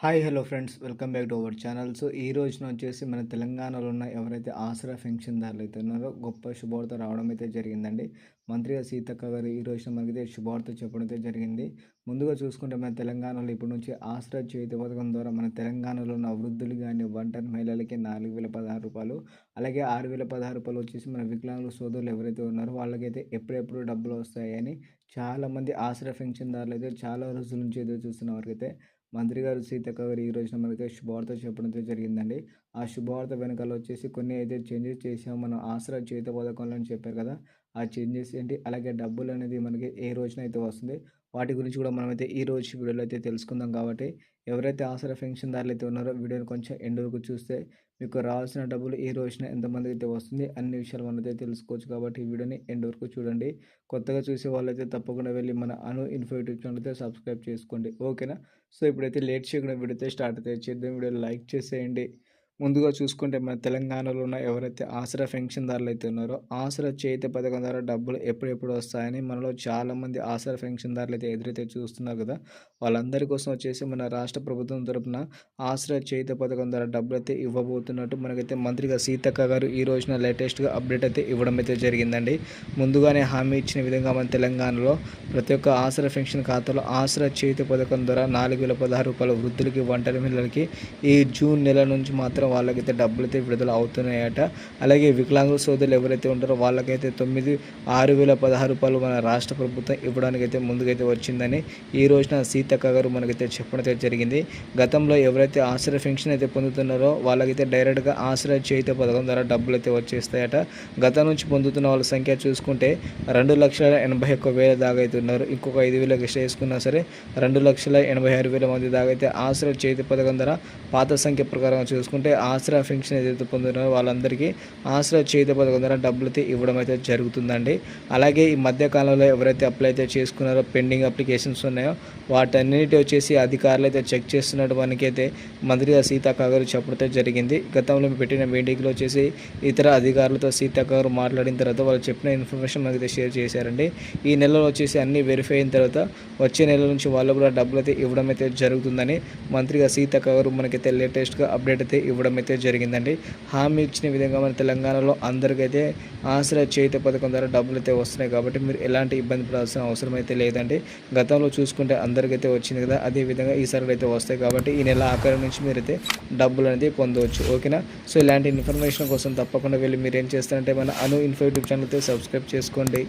Hi hello friends welcome back to our channel so ఈ రోజున వచ్చేసి మన తెలంగాణలో ఉన్న ఎవరైతే ఆసరా పెన్షన్దారులు అయితే ఉన్నారో గొప్ప శుభవార్త రావడం అయితే జరిగిందండి. మంత్రిగా సీతక్క గారు ఈ రోజున మనకైతే శుభవార్త చెప్పడం అయితే జరిగింది. ముందుగా చూసుకుంటే మన తెలంగాణలో ఇప్పటి నుంచి ఆసరా చేతి పథకం ద్వారా మన తెలంగాణలో ఉన్న వృద్ధులు కానీ వంటన్ మహిళలకి నాలుగు వేల పదహారు రూపాయలు అలాగే ఆరు వేల పదహారు రూపాయలు వచ్చేసి మన వికలాంగుల సోదరులు ఎవరైతే ఉన్నారో వాళ్ళకైతే ఎప్పుడెప్పుడు డబ్బులు వస్తాయని చాలామంది ఆసరా పెన్షన్దారులు అయితే చాలా రోజుల నుంచి ఎదురు చూస్తున్న వారికైతే మంత్రి గారు సీతక్క గారు ఈ రోజున మనకి శుభవార్త చెప్పడంతో జరిగిందండి. ఆ శుభవార్త వెనకాల వచ్చేసి కొన్ని అయితే చేంజెస్ చేసాము మనం ఆసరా చేత పథకంలో అని చెప్పారు కదా ఆ చేంజెస్ ఏంటి? అలాగే డబ్బులు అనేది మనకి ఏ రోజున అయితే వస్తుంది? వాటి గురించి కూడా మనమైతే ఈ రోజు వీడియోలో అయితే తెలుసుకుందాం కాబట్టి ఎవరైతే ఆసరా పెన్షన్దారులు అయితే ఉన్నారో వీడియోని కొంచెం ఎండ్ వరకు చూస్తే మీకు రావాల్సిన డబ్బులు ఈ రోజున ఎంతమందికి అయితే వస్తుంది అన్ని విషయాలు మనైతే తెలుసుకోవచ్చు కాబట్టి ఈ వీడియోని ఎండ్ వరకు చూడండి. కొత్తగా చూసే వాళ్ళైతే తప్పకుండా వెళ్ళి మన అను ఇన్ఫో యూట్యూబ్ ఛానల్ అయితే సబ్స్క్రైబ్ చేసుకోండి. ఓకేనా? సో ఇప్పుడైతే లేట్ చేయకుండా వీడియో స్టార్ట్ అయితే చేద్దాం. వీడియో లైక్ చేసేయండి. ముందుగా చూసుకుంటే మన తెలంగాణలో ఉన్న ఎవరైతే ఆసరా పెన్షన్దారులు అయితే ఉన్నారో ఆసరా చేతి పథకం ద్వారా డబ్బులు ఎప్పుడెప్పుడు వస్తాయని మనలో చాలామంది ఆసరా పెన్షన్దారులు అయితే ఎదురైతే చూస్తున్నారు కదా. వాళ్ళందరి కోసం వచ్చేసి మన రాష్ట్ర ప్రభుత్వం తరపున ఆసరా చేతి పథకం ద్వారా డబ్బులు అయితే ఇవ్వబోతున్నట్టు మనకైతే మంత్రిగా సీతక్క గారు ఈ రోజున లేటెస్ట్గా అప్డేట్ అయితే ఇవ్వడం అయితే జరిగిందండి. ముందుగానే హామీ ఇచ్చిన విధంగా మన తెలంగాణలో ప్రతి ఒక్క ఆసరా పెన్షన్ ఖాతాలో ఆసరా చేతి పథకం ద్వారా నాలుగు వేల పదహారు రూపాయల వృద్ధులకి ఒంటరి మహిళలకి ఈ జూన్ నెల నుంచి మాత్రం వాళ్ళకైతే డబ్బులు అయితే విడుదల అవుతున్నాయట. అలాగే వికలాంగుల సోదరులు ఎవరైతే ఉంటారో వాళ్ళకైతే తొమ్మిది ఆరు వేల పదహారు రూపాయలు మన రాష్ట్ర ప్రభుత్వం ఇవ్వడానికైతే ముందుకైతే వచ్చిందని ఈ రోజున సీతక్క గారు మనకైతే చెప్పడం అయితే జరిగింది. గతంలో ఎవరైతే ఆశ్రయ పెన్షన్ అయితే పొందుతున్నారో వాళ్ళకైతే డైరెక్ట్గా ఆశ్రయ చేత పథకం ద్వారా డబ్బులు అయితే వచ్చేస్తాయట. గతం నుంచి పొందుతున్న వాళ్ళ సంఖ్య చూసుకుంటే రెండు లక్షల ఎనభై ఒక్క వేల దాకా అయితే ఉన్నారు. ఇంకొక ఐదు వేలకు ఎక్స్ట్రా వేసుకున్నా సరే రెండు లక్షల ఎనభై ఆరు వేల మంది దాకా అయితే ఆశ్రయ చేతి పథకం ద్వారా పాత సంఖ్య ప్రకారం చూసుకుంటే ఆసరా పెన్షన్ ఏదైతే పొందుతున్నారో వాళ్ళందరికీ ఆసరా చేతి పథకం ద్వారా డబ్బులు అయితే ఇవ్వడం అయితే జరుగుతుందండి. అలాగే ఈ మధ్యకాలంలో ఎవరైతే అప్లై అయితే చేసుకున్నారో పెండింగ్ అప్లికేషన్స్ ఉన్నాయో వాటన్నిటి వచ్చేసి అధికారులు అయితే చెక్ చేస్తున్నట్టు మనకైతే మంత్రిగా సీతాకాగారు చెప్పడం జరిగింది. గతంలో పెట్టిన మీటింగ్లో వచ్చేసి ఇతర అధికారులతో సీతాకాగారు మాట్లాడిన తర్వాత వాళ్ళు చెప్పిన ఇన్ఫర్మేషన్ మనకైతే షేర్ చేశారండి. ఈ నెలలో వచ్చేసి అన్ని వెరిఫై అయిన తర్వాత వచ్చే నెల నుంచి వాళ్ళు కూడా డబ్బులు అయితే ఇవ్వడం అయితే జరుగుతుందని మంత్రిగా సీతాకాగారు మనకైతే లేటెస్ట్గా అప్డేట్ అయితే ఇవ్వడం అయితే జరిగిందండి. హామీ ఇచ్చిన విధంగా మన తెలంగాణలో అందరికైతే ఆశ్రయ చేత పథకం ద్వారా డబ్బులు అయితే వస్తున్నాయి కాబట్టి మీరు ఎలాంటి ఇబ్బంది పడాల్సిన అవసరం అయితే లేదండి. గతంలో చూసుకుంటే అందరికైతే వచ్చింది కదా అదేవిధంగా ఈసారి అయితే వస్తాయి కాబట్టి ఈ నెల ఆఖరి నుంచి మీరైతే డబ్బులు అనేది పొందవచ్చు. ఓకేనా? సో ఇలాంటి ఇన్ఫర్మేషన్ కోసం తప్పకుండా వెళ్ళి మీరు ఏం చేస్తారంటే మన అను ఇన్ఫో యూట్యూబ్ ఛానల్ అయితే సబ్స్క్రైబ్ చేసుకోండి.